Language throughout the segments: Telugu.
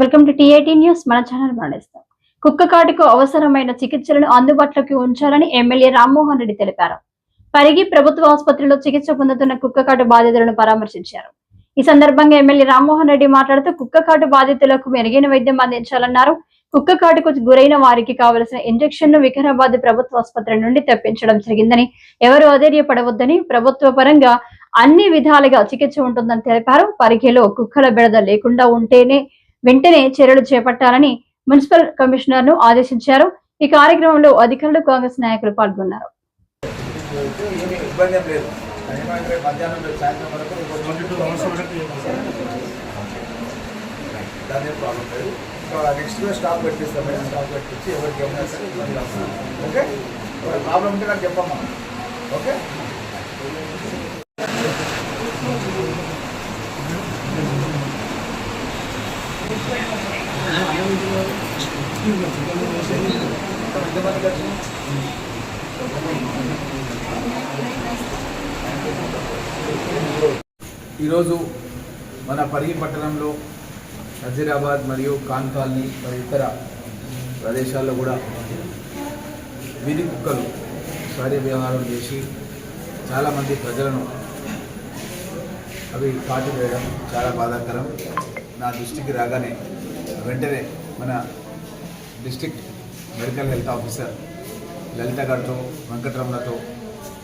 Welcome to TIT news. మన ఛానల్ మరణిస్తాం కుక్క కాటుకు అవసరమైన చికిత్సలను అందుబాటులోకి ఉంచాలని ఎమ్మెల్యే రామ్మోహన్ రెడ్డి తెలిపారు. పరిగి ప్రభుత్వ ఆసుపత్రిలో చికిత్స పొందుతున్న కుక్క కాటు బాధితులను పరామర్శించారు. ఈ సందర్భంగా ఎమ్మెల్యే రామ్మోహన్ రెడ్డి మాట్లాడుతూ కుక్క కాటు బాధితులకు మెరుగైన వైద్యం అందించాలన్నారు. కుక్కకాటుకు గురైన వారికి కావలసిన ఇంజక్షన్ను వికారాబాద్ ప్రభుత్వ ఆసుపత్రి నుండి తెప్పించడం జరిగిందని ఎవరు అధైర్యపడవద్దని ప్రభుత్వ పరంగా అన్ని విధాలుగా చికిత్స ఉంటుందని తెలిపారు. పరిగిలో కుక్కల బెడద లేకుండా ఉంటేనే వెంటనే చర్యలు చేపట్టాలని మున్సిపల్ కమిషనర్ను ఆదేశించారు. ఈ కార్యక్రమంలో అధికారులు కాంగ్రెస్ నాయకులు పాల్గొన్నారు. నెక్స్ట్ స్టాక్ పెట్టిస్తాం మేడం స్టాక్ పెట్టించి ఎవరికి ఏమైనా సరే ఓకే ప్రాబ్లం ఉంటే నాకు చెప్పమ్మా ఓకే? ఈరోజు మన పరిగి పట్టణంలో నజీరాబాద్ మరియు ఖాన్ కాలనీ మరియు ఇతర ప్రదేశాల్లో కూడా వీధి కుక్కలు కార్యవ్యవహారం వ్యవహారం చేసి చాలామంది ప్రజలను అవి పాటు వేయడం చాలా బాధాకరం. నా దృష్టికి రాగానే వెంటనే మన district medical health officer Lalitha గారితో వెంకటరమణతో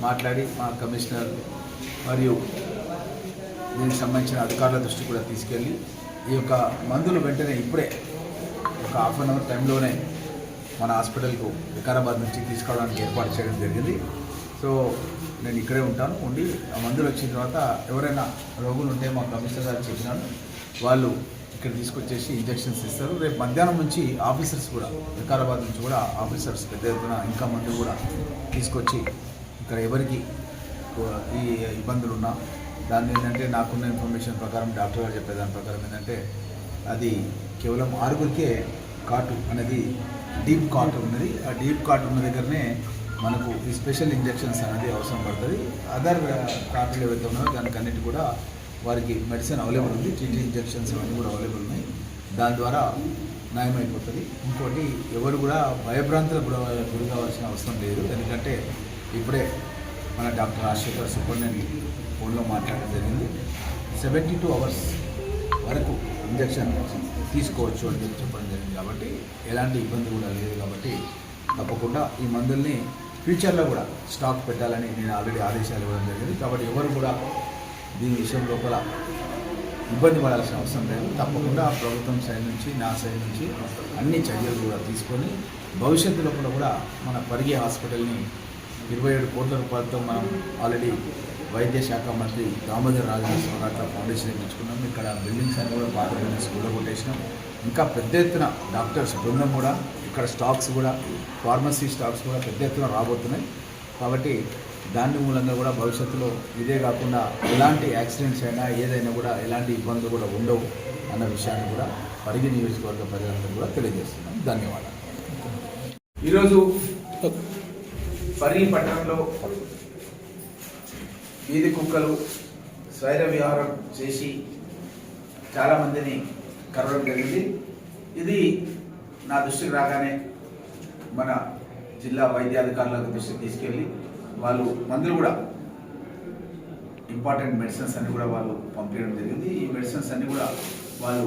మాట్లాడి మా కమిషనర్ మరియు దీనికి సంబంధించిన అధికారుల దృష్టి కూడా తీసుకెళ్ళి ఈ యొక్క మందులు వెంటనే ఇప్పుడే ఒక హాఫ్ అన్ అవర్ టైంలోనే మన హాస్పిటల్కు వికారాబాద్ నుంచి తీసుకోవడానికి ఏర్పాటు చేయడం జరిగింది. సో నేను ఇక్కడే ఉంటాను. ఉండి ఆ మందులు వచ్చిన తర్వాత ఎవరైనా రోగులు ఉంటే మా కమిషనర్ గారు చెప్పినాను వాళ్ళు ఇక్కడ తీసుకొచ్చేసి ఇంజెక్షన్స్ ఇస్తారు. రేపు మధ్యాహ్నం నుంచి ఆఫీసర్స్ కూడా వికారాబాద్ నుంచి కూడా ఆఫీసర్స్ పెద్ద ఎత్తున ఇంకా మంది కూడా తీసుకొచ్చి ఇక్కడ ఎవరికి ఈ ఇబ్బందులు ఉన్నా దాన్ని ఏంటంటే నాకున్న ఇన్ఫర్మేషన్ ప్రకారం డాక్టర్ గారు చెప్పేదాని ప్రకారం ఏంటంటే అది కేవలం ఆరుగురికే కాటు అనేది డీప్ కాటు ఉన్నది. ఆ డీప్ కాటు ఉన్న దగ్గరనే మనకు ఈ స్పెషల్ ఇంజెక్షన్స్ అనేది అవసరం పడుతుంది. అదర్ కాటులు ఏవైతే ఉన్నాయో దానికి అన్నిటి కూడా వారికి మెడిసిన్ అవైలబుల్ ఉంది టీటీ ఇంజెక్షన్స్ అవన్నీ కూడా అవైలబుల్ ఉన్నాయి. దాని ద్వారా నయమైపోతుంది ఇంకోటి ఎవరు కూడా భయభ్రాంతులకు కూడా గురి కావాల్సిన అవసరం లేదు. ఎందుకంటే ఇప్పుడే మన డాక్టర్ రాజశేఖర్ సూపరింటెండెంట్ ఫోన్లో మాట్లాడడం జరిగింది. సెవెంటీ టూ అవర్స్ వరకు ఇంజక్షన్ తీసుకోవచ్చు అని చెప్పి చెప్పడం జరిగింది కాబట్టి ఎలాంటి ఇబ్బంది కూడా లేదు కాబట్టి తప్పకుండా ఈ మందుల్ని ఫ్యూచర్లో కూడా స్టాక్ పెట్టాలని నేను ఆల్రెడీ ఆదేశాలు ఇవ్వడం జరిగింది. కాబట్టి ఎవరు కూడా దీని విషయం లోపల ఇబ్బంది పడాల్సిన అవసరం లేదు. తప్పకుండా ప్రభుత్వం సైడ్ నుంచి నా సైడ్ నుంచి అన్ని చర్యలు కూడా తీసుకొని భవిష్యత్తు లోపల కూడా మన పరిగి హాస్పిటల్ని ఇరవై ఏడు కోట్ల రూపాయలతో మనం ఆల్రెడీ వైద్య శాఖ మంత్రి దామోదర్ రాజేశ్వర గారితో ఫౌండేషన్ ఇప్పించుకున్నాం. ఇక్కడ బిల్డింగ్స్ అన్ని కూడా బాగా బిల్డింగ్స్ కూడా కొట్టేసినాం. ఇంకా పెద్ద ఎత్తున డాక్టర్స్ బృందం కూడా ఇక్కడ స్టాక్స్ కూడా ఫార్మసీ స్టాక్స్ కూడా పెద్ద ఎత్తున రాబోతున్నాయి. కాబట్టి దాని మూలంగా కూడా భవిష్యత్తులో ఇదే కాకుండా ఎలాంటి యాక్సిడెంట్స్ అయినా ఏదైనా కూడా ఎలాంటి ఇబ్బందులు కూడా ఉండవు అన్న విషయాన్ని కూడా పరిగి నియోజకవర్గ ప్రజలందరూ కూడా తెలియజేస్తున్నాం ధన్యవాదాలు. ఈరోజు పరిగి పట్టణంలో వీధి కుక్కలు స్వైర విహారం చేసి చాలామందిని కరవడం జరిగింది. ఇది నా దృష్టికి రాగానే మన జిల్లా వైద్యాధికారులకు దృష్టికి తీసుకెళ్ళి వాళ్ళు మందులు కూడా ఇంపార్టెంట్ మెడిసిన్స్ అన్ని కూడా వాళ్ళు పంపించడం జరిగింది. ఈ మెడిసిన్స్ అన్ని కూడా వాళ్ళు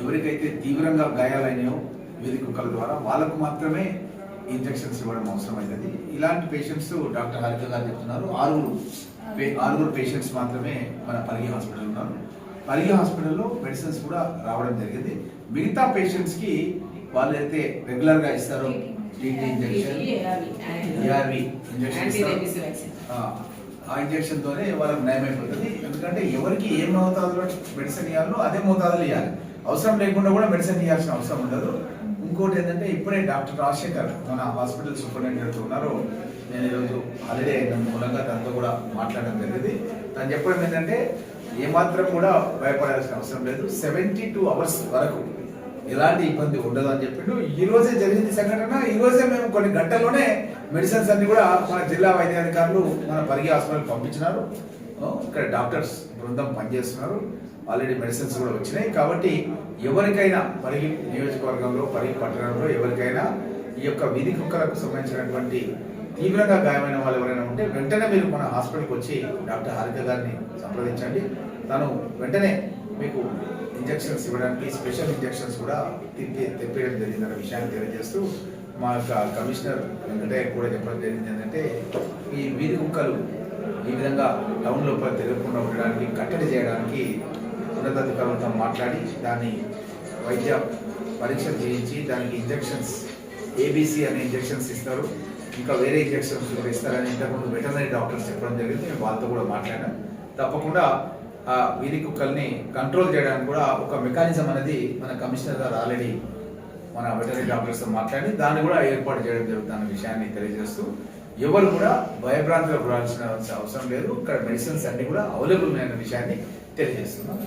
ఎవరికైతే తీవ్రంగా గాయాలైనాయో వీధి కుక్కల ద్వారా వాళ్ళకు మాత్రమే ఇంజెక్షన్స్ ఇవ్వడం అవసరమైనది ఇలాంటి పేషెంట్స్ డాక్టర్ హరిత గారు చెప్తున్నారు. ఆరుగురు ఆరుగురు పేషెంట్స్ మాత్రమే మన పరిగి హాస్పిటల్ ఉన్నారు. పరిగి హాస్పిటల్లో మెడిసిన్స్ కూడా రావడం జరిగింది. మిగతా పేషెంట్స్కి వాళ్ళు అయితే రెగ్యులర్గా ఇస్తారో టీటీ ఇంజెక్షన్ ఏఆర్వి ఇంజెక్షన్ ఇస్తారు. ఆ, ఆ ఇంజెక్షన్ తోనే వాళ్ళకి నయమైపోతుంది ఎందుకంటే ఎవరికి ఏ మోతాదులో మెడిసిన్ ఇవ్వాలో అదే మోతాదులో ఇవ్వాలి అవసరం లేకుండా కూడా మెడిసిన్ ఇవ్వాల్సిన అవసరం ఉండదు. ఇంకోటి ఏంటంటే ఇప్పుడే డాక్టర్ రాజశేఖర్ మన హాస్పిటల్ సూపరింటెండెంట్ ఉన్నారు. నేను ఈరోజు హాలిడే అయిన మూలంగా తనతో కూడా మాట్లాడడం జరిగింది. తను చెప్పడం ఏంటంటే ఏమాత్రం కూడా భయపడాల్సిన అవసరం లేదు. సెవెంటీ టూ అవర్స్ వరకు ఎలాంటి ఇబ్బంది ఉండదు అని చెప్పిండు. ఈ రోజే జరిగింది సంఘటన. ఈ రోజే మేము కొన్ని గంటల్లోనే మెడిసిన్స్ అన్ని కూడా మన జిల్లా వైద్యాధికారులు మన పరిగి హాస్పిటల్ పంపించినారు. ఇక్కడ డాక్టర్స్ బృందం పనిచేస్తున్నారు. ఆల్రెడీ మెడిసిన్స్ కూడా వచ్చినాయి. కాబట్టి ఎవరికైనా పరిగి నియోజకవర్గంలో పరిగి పట్టణంలో ఎవరికైనా ఈ యొక్క వీధి కుక్కలకు సంబంధించినటువంటి తీవ్రంగా గాయమైన వాళ్ళు ఎవరైనా ఉంటే వెంటనే మీరు మన హాస్పిటల్కి వచ్చి డాక్టర్ హారిక గారిని సంప్రదించండి. తను వెంటనే మీకు ఇంజెక్షన్స్ ఇవ్వడానికి స్పెషల్ ఇంజెక్షన్స్ కూడా తిప్పి తెప్పేయడం జరిగిందన్న విషయాన్ని తెలియజేస్తూ మా యొక్క కమిషనర్ వెంకటయ్య కూడా చెప్పడం జరిగింది ఏంటంటే ఈ వీధి కుక్కలు ఈ విధంగా టౌన్ లోపల తిరగకుండా ఉండడానికి కట్టడి చేయడానికి ఉన్నతాధికారులతో మాట్లాడి దాన్ని వైద్య పరీక్షలు చేయించి దానికి ఇంజెక్షన్స్ ఏబీసీ అనే ఇంజెక్షన్స్ ఇస్తారు. ఇంకా వేరే ఇంజక్షన్స్ కూడా ఇస్తారని ఇంతకుముందు వెటర్నరీ డాక్టర్స్ చెప్పడం జరిగింది మేము వాళ్ళతో కూడా మాట్లాడాం తప్పకుండా ఆ వీధి కుక్కల్ని కంట్రోల్ చేయడానికి కూడా ఒక మెకానిజం అనేది మన కమిషనర్ గారు ఆల్రెడీ మన వెటరీ డాక్టర్స్తో మాట్లాడి దాన్ని కూడా ఏర్పాటు చేయడం జరుగుతున్న విషయాన్ని తెలియజేస్తూ ఎవరు కూడా భయభ్రాంతులకు గురాల్సిన అవసరం లేదు. ఇక్కడ మెడిసిన్స్ అన్ని కూడా అవైలబుల్ ఉన్నాయన్న విషయాన్ని తెలియజేస్తున్నాం.